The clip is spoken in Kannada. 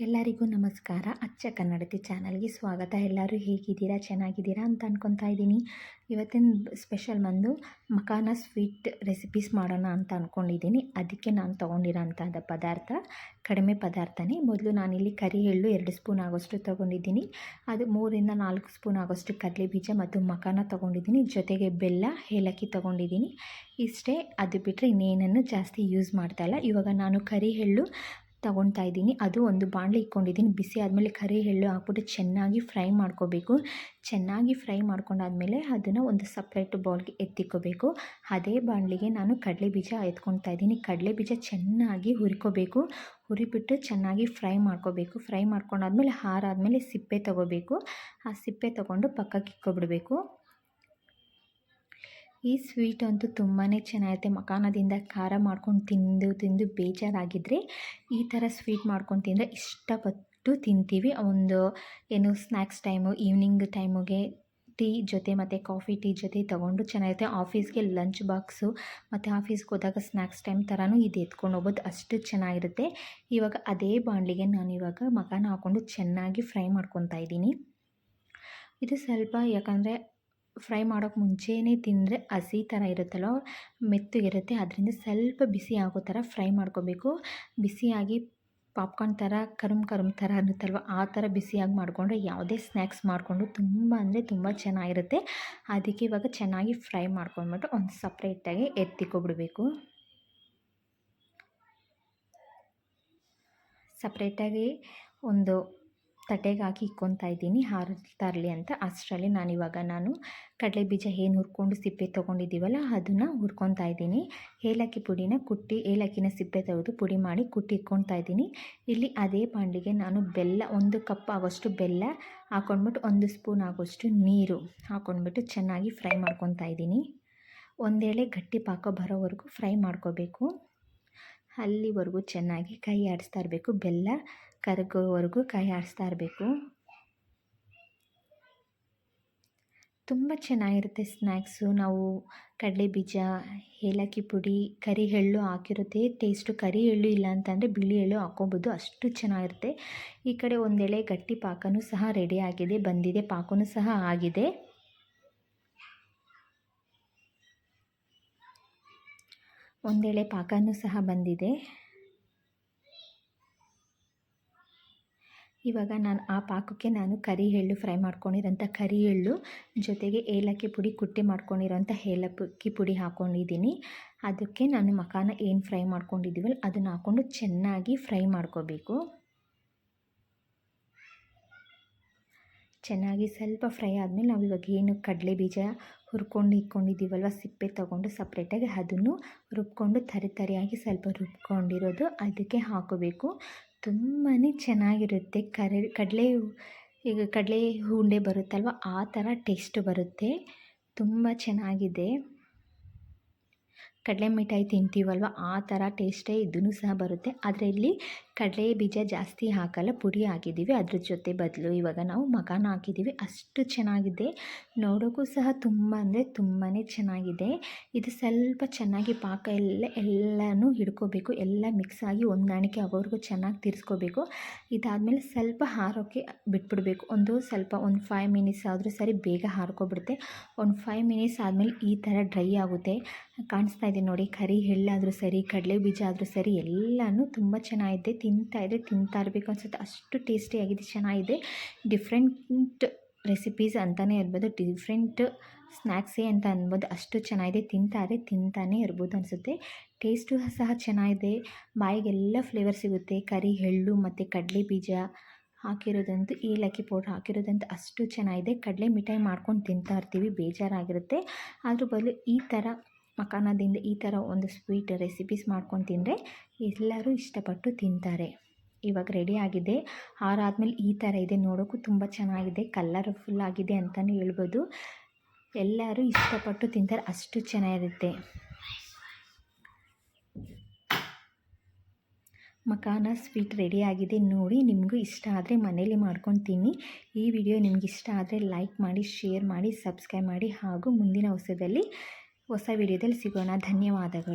ಎಲ್ಲರಿಗೂ ನಮಸ್ಕಾರ. ಅಚ್ಚ ಕನ್ನಡತಿ ಚಾನಲ್ಗೆ ಸ್ವಾಗತ. ಎಲ್ಲರೂ ಹೇಗಿದ್ದೀರಾ? ಚೆನ್ನಾಗಿದ್ದೀರಾ ಅಂತ ಅನ್ಕೊತಾ ಇದ್ದೀನಿ. ಇವತ್ತಿನ ಸ್ಪೆಷಲ್ ಬಂದು ಮಖಾನ ಸ್ವೀಟ್ ರೆಸಿಪೀಸ್ ಮಾಡೋಣ ಅಂತ ಅಂದ್ಕೊಂಡಿದ್ದೀನಿ ಅದಕ್ಕೆ ನಾನು ತೊಗೊಂಡಿರೋಂಥದ್ದು ಪದಾರ್ಥ, ಕಡಿಮೆ ಪದಾರ್ಥನೇ. ಮೊದಲು ನಾನಿಲ್ಲಿ ಕರಿ ಎಳ್ಳು ಎರಡು ಸ್ಪೂನ್ ಆಗೋಷ್ಟು ತೊಗೊಂಡಿದ್ದೀನಿ. ಅದು ಮೂರಿಂದ ನಾಲ್ಕು ಸ್ಪೂನ್ ಆಗೋಷ್ಟು ಕಡಲೆ ಬೀಜ ಮತ್ತು ಮಖಾನ ತೊಗೊಂಡಿದ್ದೀನಿ. ಜೊತೆಗೆ ಬೆಲ್ಲ, ಏಲಕ್ಕಿ ತೊಗೊಂಡಿದ್ದೀನಿ. ಇಷ್ಟೇ. ಅದು ಬಿಟ್ಟರೆ ಇನ್ನೇನನ್ನು ಜಾಸ್ತಿ ಯೂಸ್ ಮಾಡ್ತಾಯಿಲ್ಲ ಇವಾಗ ನಾನು ಕರಿ ಎಳ್ಳು ತಗೊತಾ ಇದ್ದೀನಿ. ಅದು ಒಂದು ಬಾಣಲೆ ಇಟ್ಕೊಂಡಿದ್ದೀನಿ. ಬಿಸಿ ಆದಮೇಲೆ ಕರಿ ಎಳ್ಳು ಹಾಕ್ಬಿಟ್ಟು ಚೆನ್ನಾಗಿ ಫ್ರೈ ಮಾಡ್ಕೋಬೇಕು. ಚೆನ್ನಾಗಿ ಫ್ರೈ ಮಾಡ್ಕೊಂಡಾದ್ಮೇಲೆ ಅದನ್ನು ಒಂದು ಸಪ್ರೇಟ್ ಬೌಲ್ಗೆ ಎತ್ತಿಕ್ಕೋಬೇಕು ಅದೇ ಬಾಣಲಿಗೆ ನಾನು ಕಡಲೆ ಬೀಜ ಎತ್ಕೊತಾ ಇದ್ದೀನಿ. ಕಡಲೆ ಬೀಜ ಚೆನ್ನಾಗಿ ಹುರ್ಕೋಬೇಕು. ಹುರಿಬಿಟ್ಟು ಚೆನ್ನಾಗಿ ಫ್ರೈ ಮಾಡ್ಕೋಬೇಕು. ಫ್ರೈ ಮಾಡ್ಕೊಂಡಾದ್ಮೇಲೆ ಹಾರಾದಮೇಲೆ ಸಿಪ್ಪೆ ತೊಗೋಬೇಕು. ಆ ಸಿಪ್ಪೆ ತೊಗೊಂಡು ಪಕ್ಕಕ್ಕೆ ಇಕ್ಕೊಬಿಡಬೇಕು. ಈ ಸ್ವೀಟ್ ಅಂತೂ ತುಂಬಾ ಚೆನ್ನಾಗಿರುತ್ತೆ ಮಕಾನದಿಂದ ಖಾರ ಮಾಡ್ಕೊಂಡು ತಿಂದು ತಿಂದು ಬೇಜಾರಾಗಿದ್ದರೆ ಈ ಥರ ಸ್ವೀಟ್ ಮಾಡ್ಕೊಂಡು ತಿಂದರೆ ಇಷ್ಟಪಟ್ಟು ತಿಂತೀವಿ. ಒಂದು, ಏನು ಸ್ನ್ಯಾಕ್ಸ್ ಟೈಮು, ಈವ್ನಿಂಗ್ ಟೈಮಿಗೆ ಟೀ ಜೊತೆ ಮತ್ತು ಕಾಫಿ ಟೀ ಜೊತೆ ತೊಗೊಂಡು ಚೆನ್ನಾಗಿರುತ್ತೆ ಆಫೀಸ್ಗೆ ಲಂಚ್ ಬಾಕ್ಸು ಮತ್ತು ಆಫೀಸ್ಗೆ ಹೋದಾಗ ಸ್ನ್ಯಾಕ್ಸ್ ಟೈಮ್ ಥರನೂ ಇದು ಎತ್ಕೊಂಡು ಹೋಗ್ಬೋದು. ಅಷ್ಟು ಚೆನ್ನಾಗಿರುತ್ತೆ. ಇವಾಗ ಅದೇ ಬಾಣಲಿಗೆ ನಾನು ಇವಾಗ ಮಕಾನ ಹಾಕ್ಕೊಂಡು ಚೆನ್ನಾಗಿ ಫ್ರೈ ಮಾಡ್ಕೊತಾ ಇದ್ದೀನಿ. ಇದು ಸ್ವಲ್ಪ ಯಾಕಂದರೆ ಫ್ರೈ ಮಾಡೋಕ್ಕೆ ಮುಂಚೆಯೇ ತಿಂದರೆ ಹಸಿ ಥರ ಇರುತ್ತಲ್ಲ ಮೆತ್ತಗಿರುತ್ತೆ ಅದರಿಂದ ಸ್ವಲ್ಪ ಬಿಸಿ ಆಗೋ ಥರ ಫ್ರೈ ಮಾಡ್ಕೋಬೇಕು. ಬಿಸಿಯಾಗಿ ಪಾಪ್ಕಾರ್ನ್ ಥರ ಕರುಮ್ ಕರುಮ್ ಥರ ಅನ್ನುತ್ತಲ್ವ, ಆ ಥರ ಬಿಸಿಯಾಗಿ ಮಾಡಿಕೊಂಡ್ರೆ ಯಾವುದೇ ಸ್ನ್ಯಾಕ್ಸ್ ಮಾಡಿಕೊಂಡು ತುಂಬ ಅಂದರೆ ತುಂಬ ಚೆನ್ನಾಗಿರುತ್ತೆ. ಅದಕ್ಕೆ ಇವಾಗ ಚೆನ್ನಾಗಿ ಫ್ರೈ ಮಾಡ್ಕೊಂಡ್ಬಿಟ್ಟು ಒಂದು ಸಪ್ರೇಟಾಗಿ ಎತ್ತಿಕೊಬಿಡಬೇಕು. ಸಪ್ರೇಟಾಗಿ ಒಂದು ತಟ್ಟೆಗೆ ಹಾಕಿ ಇಕ್ಕೊತಾ ಇದ್ದೀನಿ ಹಾರುತ್ತಾ ಇರಲಿ ಅಂತ. ಅಷ್ಟರಲ್ಲಿ ನಾನಿವಾಗ ನಾನು ಕಡಲೆ ಬೀಜ ಏನು ಹುರ್ಕೊಂಡು ಸಿಪ್ಪೆ ತೊಗೊಂಡಿದ್ದೀವಲ್ಲ ಅದನ್ನು ಹುರ್ಕೊತಾ ಇದ್ದೀನಿ. ಏಲಕ್ಕಿ ಪುಡಿನ ಕುಟ್ಟಿ, ಏಲಕ್ಕಿನ ಸಿಪ್ಪೆ ತೆಗೆದು ಪುಡಿ ಮಾಡಿ ಕುಟ್ಟಿ ಇಟ್ಕೊತಾ ಇದ್ದೀನಿ. ಇಲ್ಲಿ ಅದೇ ಪಾಂಡಿಗೆ ನಾನು ಬೆಲ್ಲ, ಒಂದು ಕಪ್ ಆಗೋಷ್ಟು ಬೆಲ್ಲ ಹಾಕೊಂಡ್ಬಿಟ್ಟು ಒಂದು ಸ್ಪೂನ್ ಆಗೋಷ್ಟು ನೀರು ಹಾಕೊಂಡ್ಬಿಟ್ಟು ಚೆನ್ನಾಗಿ ಫ್ರೈ ಮಾಡ್ಕೊತಾ ಇದ್ದೀನಿ. ಒಂದೇಳೆ ಗಟ್ಟಿ ಪಾಕ ಬರೋವರೆಗೂ ಫ್ರೈ ಮಾಡ್ಕೋಬೇಕು. ಅಲ್ಲಿವರೆಗೂ ಚೆನ್ನಾಗಿ ಕೈ ಆಡಿಸ್ತಾ ಇರಬೇಕು. ಬೆಲ್ಲ ಕರಗೋವರೆಗೂ ಕೈ ಆಡಿಸ್ತಾ ಇರಬೇಕು. ತುಂಬ ಚೆನ್ನಾಗಿರುತ್ತೆ ಸ್ನ್ಯಾಕ್ಸು. ನಾವು ಕಡಲೆ ಬೀಜ, ಏಲಕ್ಕಿ ಪುಡಿ, ಕರಿ ಎಳ್ಳು ಹಾಕಿರುತ್ತೆ. ಟೇಸ್ಟು ಕರಿ ಎಳ್ಳು ಇಲ್ಲ ಅಂತಂದರೆ ಬಿಳಿ ಎಳ್ಳು ಹಾಕ್ಕೊಬೋದು. ಅಷ್ಟು ಚೆನ್ನಾಗಿರುತ್ತೆ. ಈ ಕಡೆ ಒಂದೆಳೆ ಗಟ್ಟಿ ಪಾಕನೂ ಸಹ ರೆಡಿ ಆಗಿದೆ. ಬಂದಿದೆ, ಪಾಕನೂ ಸಹ ಆಗಿದೆ. ಒಂದೆಳೆ ಪಾಕನೂ ಸಹ ಬಂದಿದೆ. ಇವಾಗ ನಾನು ಆ ಪಾಕಕ್ಕೆ ನಾನು ಕರಿ ಎಳ್ಳು ಫ್ರೈ ಮಾಡ್ಕೊಂಡಿರೋಂಥ ಕರಿ ಎಳ್ಳು, ಜೊತೆಗೆ ಏಲಕ್ಕಿ ಪುಡಿ, ಕುಟ್ಟಿ ಮಾಡ್ಕೊಂಡಿರೋಂಥ ಏಲಕ್ಕಿ ಪುಡಿ ಹಾಕ್ಕೊಂಡಿದ್ದೀನಿ ಅದಕ್ಕೆ ನಾನು ಮಖಾನ ಏನು ಫ್ರೈ ಮಾಡ್ಕೊಂಡಿದ್ದೀವಲ್ಲ ಅದನ್ನು ಹಾಕ್ಕೊಂಡು ಚೆನ್ನಾಗಿ ಫ್ರೈ ಮಾಡ್ಕೋಬೇಕು. ಚೆನ್ನಾಗಿ ಸ್ವಲ್ಪ ಫ್ರೈ ಆದಮೇಲೆ ನಾವು ಇವಾಗ ಏನು ಕಡಲೆ ಬೀಜ ಹುರ್ಕೊಂಡು ಇಟ್ಕೊಂಡಿದ್ದೀವಲ್ವ ಸಿಪ್ಪೆ ತೊಗೊಂಡು ಸಪ್ರೇಟಾಗಿ ಅದನ್ನು ರುಬ್ಕೊಂಡು ತರಿ ತರಿಯಾಗಿ ಸ್ವಲ್ಪ ರುಬ್ಕೊಂಡಿರೋದು, ಅದಕ್ಕೆ ಹಾಕೋಬೇಕು ತುಂಬಾ ಚೆನ್ನಾಗಿರುತ್ತೆ. ಕರೆ, ಕಡಲೆ ಈಗ ಕಡಲೆ ಉಂಡೆ ಬರುತ್ತಲ್ವ, ಆ ಥರ ಟೇಸ್ಟ್ ಬರುತ್ತೆ. ತುಂಬ ಚೆನ್ನಾಗಿದೆ. ಕಡಲೆ ಮಿಠಾಯಿ ತಿಂತೀವಲ್ವ, ಆ ಥರ ಟೇಸ್ಟೇ ಇದೂ ಸಹ ಬರುತ್ತೆ. ಆದರೆ ಇಲ್ಲಿ ಕಡಲೆ ಬೀಜ ಜಾಸ್ತಿ ಹಾಕಲ್ಲ ಪುಡಿ ಹಾಕಿದ್ದೀವಿ. ಅದ್ರ ಜೊತೆ ಬದಲು ಇವಾಗ ನಾವು ಮಕಾನ ಹಾಕಿದ್ದೀವಿ. ಅಷ್ಟು ಚೆನ್ನಾಗಿದೆ. ನೋಡೋಕ್ಕೂ ಸಹ ತುಂಬ ಅಂದರೆ ತುಂಬಾ ಚೆನ್ನಾಗಿದೆ. ಇದು ಸ್ವಲ್ಪ ಚೆನ್ನಾಗಿ ಪಾಕ ಎಲ್ಲ, ಎಲ್ಲನೂ ಹಿಡ್ಕೋಬೇಕು. ಎಲ್ಲ ಮಿಕ್ಸ್ ಆಗಿ ಹೊಂದಾಣಿಕೆ ಆಗೋವರೆಗೂ ಚೆನ್ನಾಗಿ ತಿರ್ಸ್ಕೋಬೇಕು. ಇದಾದಮೇಲೆ ಸ್ವಲ್ಪ ಹಾರೋಕ್ಕೆ ಬಿಟ್ಬಿಡಬೇಕು. ಒಂದು ಸ್ವಲ್ಪ ಒಂದು ಫೈವ್ ಮಿನಿಟ್ಸ್ ಆದರೂ ಸರಿ ಬೇಗ ಹಾರ್ಕೊಬಿಡುತ್ತೆ. ಒಂದು ಫೈವ್ ಮಿನಿಟ್ಸ್ ಆದಮೇಲೆ ಈ ಥರ ಡ್ರೈ ಆಗುತ್ತೆ. ಕಾಣಿಸ್ತಾ ಇದೆ ನೋಡಿ. ಕರಿ, ಎಳ್ಳಾದರೂ ಸರಿ, ಕಡಲೆ ಬೀಜ ಆದರೂ ಸರಿ ಎಲ್ಲನೂ ತುಂಬ ಚೆನ್ನಾಗಿದೆ. ತಿಂತಾಯಿದ್ರೆ ತಿಂತಾ ಇರಬೇಕು ಅನ್ಸುತ್ತೆ. ಅಷ್ಟು ಟೇಸ್ಟಿಯಾಗಿದೆ ಚೆನ್ನಾಗಿದೆ. ಡಿಫ್ರೆಂಟ್ ರೆಸಿಪೀಸ್ ಅಂತಲೇ ಇರ್ಬೋದು. ಡಿಫ್ರೆಂಟ್ ಸ್ನ್ಯಾಕ್ಸೇ ಅಂತ ಅನ್ಬೋದು. ಅಷ್ಟು ಚೆನ್ನಾಗಿದೆ. ತಿಂತಾರೆ ತಿಂತಾನೆ ಇರ್ಬೋದು ಅನಿಸುತ್ತೆ. ಟೇಸ್ಟು ಸಹ ಚೆನ್ನಾಗಿದೆ. ಬಾಯಿಗೆಲ್ಲ ಫ್ಲೇವರ್ ಸಿಗುತ್ತೆ. ಕರಿ, ಎಳ್ಳು ಮತ್ತು ಕಡಲೆ ಬೀಜ ಹಾಕಿರೋದಂತೂ, ಏಲಕ್ಕಿ ಪೌಡ್ರ್ ಹಾಕಿರೋದಂತೂ ಅಷ್ಟು ಚೆನ್ನಾಗಿದೆ. ಕಡಲೆ ಮಿಠಾಯಿ ಮಾಡ್ಕೊಂಡು ತಿಂತಾ ಇರ್ತೀವಿ. ಬೇಜಾರಾಗಿರುತ್ತೆ. ಅದ್ರ ಬದಲು ಈ ಥರ ಮಕಾನದಿಂದ ಈ ಥರ ಒಂದು ಸ್ವೀಟ್ ರೆಸಿಪೀಸ್ ಮಾಡ್ಕೊಂಡು ತಿಂದರೆ ಎಲ್ಲರೂ ಇಷ್ಟಪಟ್ಟು ತಿಂತಾರೆ. ಇವಾಗ ರೆಡಿ ಆಗಿದೆ. ಆರಾದ್ಮೇಲೆ ಈ ಥರ ಇದೆ ನೋಡೋಕ್ಕೂ ತುಂಬ ಚೆನ್ನಾಗಿದೆ ಕಲರ್ಫುಲ್ ಆಗಿದೆ ಅಂತಲೇ ಹೇಳ್ಬೋದು. ಎಲ್ಲರೂ ಇಷ್ಟಪಟ್ಟು ತಿಂತಾರೆ, ಅಷ್ಟು ಚೆನ್ನಾಗಿರುತ್ತೆ. ಮಕಾನ ಸ್ವೀಟ್ ರೆಡಿ ಆಗಿದೆ ನೋಡಿ, ನಿಮಗೂ ಇಷ್ಟ ಆದರೆ ಮನೇಲಿ ಮಾಡ್ಕೊಂಡು ತಿನ್ನಿ. ಈ ವಿಡಿಯೋ ನಿಮ್ಗೆ ಇಷ್ಟ ಆದರೆ ಲೈಕ್ ಮಾಡಿ ಶೇರ್ ಮಾಡಿ ಸಬ್ಸ್ಕ್ರೈಬ್ ಮಾಡಿ ಹಾಗೂ ಮುಂದಿನ ಹೊಸದಲ್ಲಿ ಹೊಸ ವಿಡಿಯೋದಲ್ಲಿ ಸಿಗೋಣ. ಧನ್ಯವಾದಗಳು.